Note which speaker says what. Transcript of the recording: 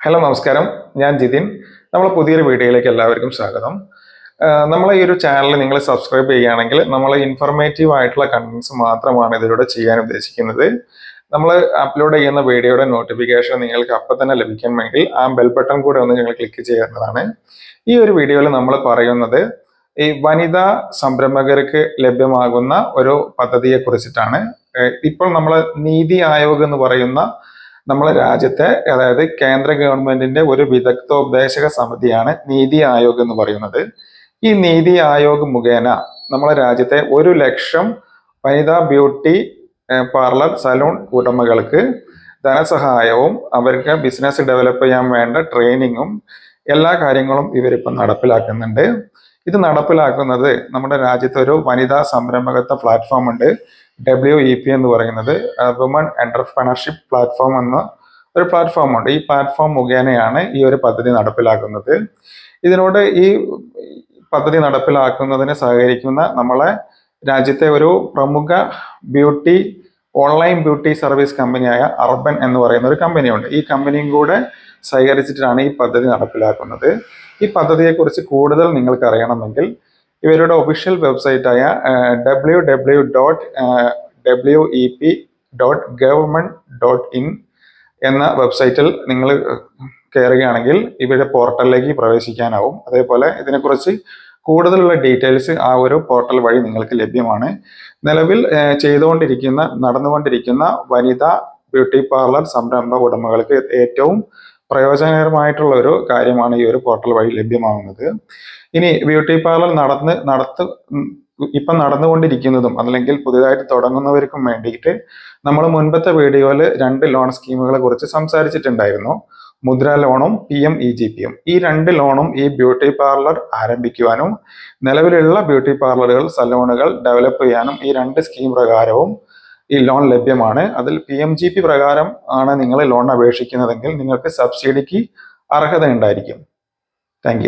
Speaker 1: Hello നമസ്കാരം. ഞാൻ ജിതിൻ. നമ്മൾ പുതിയൊരു വീഡിയോയിലേക്ക് എല്ലാവർക്കും സ്വാഗതം. നമ്മളെ ഈ ഒരു ചാനൽ നിങ്ങൾ സബ്സ്ക്രൈബ് ചെയ്യുകയാണെങ്കിൽ നമ്മൾ ഇൻഫർമേറ്റീവ് ആയിട്ടുള്ള കണ്ടൻസ് മാത്രമാണ് ഇതിലൂടെ ചെയ്യാൻ ഉദ്ദേശിക്കുന്നത്. നമ്മൾ അപ്ലോഡ് ചെയ്യുന്ന വീഡിയോയുടെ നോട്ടിഫിക്കേഷൻ നിങ്ങൾക്ക് അപ്പം തന്നെ ലഭിക്കണമെങ്കിൽ ആ ബെൽ ബട്ടൺ കൂടെ ഒന്ന് നിങ്ങൾ ക്ലിക്ക് ചെയ്യേണ്ടതാണ് ഈ ഒരു വീഡിയോയിൽ നമ്മൾ പറയുന്നത് ഈ വനിതാ സംരംഭകർക്ക് ലഭ്യമാകുന്ന ഒരു പദ്ധതിയെ കുറിച്ചിട്ടാണ് ഇപ്പോൾ നമ്മൾ നീതി ആയോഗ് എന്ന് പറയുന്ന നമ്മളെ രാജ്യത്തെ അതായത് കേന്ദ്ര ഗവൺമെന്റിന്റെ ഒരു വിദഗ്ധോപദേശക സമിതിയാണ് നീതി ആയോഗ് എന്ന് പറയുന്നത്. ഈ നീതി ആയോഗ് മുഖേന നമ്മളെ രാജ്യത്തെ ഒരു ലക്ഷം വനിതാ ബ്യൂട്ടി പാർലർ സലൂൺ ഉടമകൾക്ക് ധനസഹായവും അവർക്ക് ബിസിനസ് ഡെവലപ്പ് ചെയ്യാൻ വേണ്ട ട്രെയിനിങ്ങും എല്ലാ കാര്യങ്ങളും ഇവരിപ്പം നടപ്പിലാക്കുന്നുണ്ട്. ഇത് നടപ്പിലാക്കുന്നത് നമ്മുടെ രാജ്യത്തെ ഒരു വനിതാ സംരംഭകത്വ പ്ലാറ്റ്ഫോം ഉണ്ട്. ഡബ്ല്യു ഇ പി എന്ന് പറയുന്നത് വുമൺ എന്റർപ്രണർഷിപ്പ് പ്ലാറ്റ്ഫോം എന്ന ഒരു പ്ലാറ്റ്ഫോം ഉണ്ട്. ഈ പ്ലാറ്റ്ഫോം മുഖേനയാണ് ഈ ഒരു പദ്ധതി നടപ്പിലാക്കുന്നത്. ഇതിനോട് ഈ പദ്ധതി നടപ്പിലാക്കുന്നതിന് സഹകരിക്കുന്ന നമ്മളെ രാജ്യത്തെ ഒരു പ്രമുഖ ബ്യൂട്ടി ഓൺലൈൻ ബ്യൂട്ടി സർവീസ് കമ്പനിയായ അർബൻ എന്ന് പറയുന്ന ഒരു കമ്പനിയുണ്ട് ഈ കമ്പനിയും കൂടെ സഹകരിച്ചിട്ടാണ് ഈ പദ്ധതി നടപ്പിലാക്കുന്നത്. ഈ പദ്ധതിയെക്കുറിച്ച് കൂടുതൽ നിങ്ങൾക്ക് അറിയണമെങ്കിൽ ഇവരുടെ official വെബ്സൈറ്റായ W W dot W E P dot government dot in എന്ന വെബ്സൈറ്റിൽ നിങ്ങൾ കയറുകയാണെങ്കിൽ ഇവരുടെ പോർട്ടലിലേക്ക് പ്രവേശിക്കാനാവും. അതേപോലെ ഇതിനെക്കുറിച്ച് കൂടുതലുള്ള ഡീറ്റെയിൽസ് ആ ഒരു പോർട്ടൽ വഴി നിങ്ങൾക്ക് ലഭ്യമാണ്. നിലവിൽ ചെയ്തുകൊണ്ടിരിക്കുന്ന നടന്നുകൊണ്ടിരിക്കുന്ന വനിതാ ബ്യൂട്ടി പാർലർ സംരംഭ ഉടമകൾക്ക് ഏറ്റവും പ്രയോജനകരമായിട്ടുള്ള ഒരു കാര്യമാണ് ഈ ഒരു പോർട്ടൽ വഴി ലഭ്യമാകുന്നത് ഇനി ബ്യൂട്ടി പാർലർ നടന്ന് നടത്ത് ഇപ്പം നടന്നുകൊണ്ടിരിക്കുന്നതും അല്ലെങ്കിൽ പുതിയതായിട്ട് തുടങ്ങുന്നവർക്കും വേണ്ടിയിട്ട് നമ്മൾ മുൻപത്തെ വീഡിയോയിൽ രണ്ട് ലോൺ സ്കീമുകളെ കുറിച്ച് സംസാരിച്ചിട്ടുണ്ടായിരുന്നു. മുദ്ര ലോണും പി എം ഇ ജി പിയും ഈ രണ്ട് ലോണും ഈ ബ്യൂട്ടി പാർലർ ആരംഭിക്കുവാനും നിലവിലുള്ള ബ്യൂട്ടി പാർലറുകൾ സലൂണുകൾ ഡെവലപ്പ് ചെയ്യാനും ഈ രണ്ട് സ്കീം പ്രകാരവും ഈ ലോൺ ലഭ്യമാണ്. അതിൽ പി എം ജി പി പ്രകാരം ആണ് നിങ്ങൾ ലോൺ അപേക്ഷിക്കുന്നതെങ്കിൽ നിങ്ങൾക്ക് സബ്സിഡിക്ക് അർഹത ഉണ്ടായിരിക്കും താങ്ക്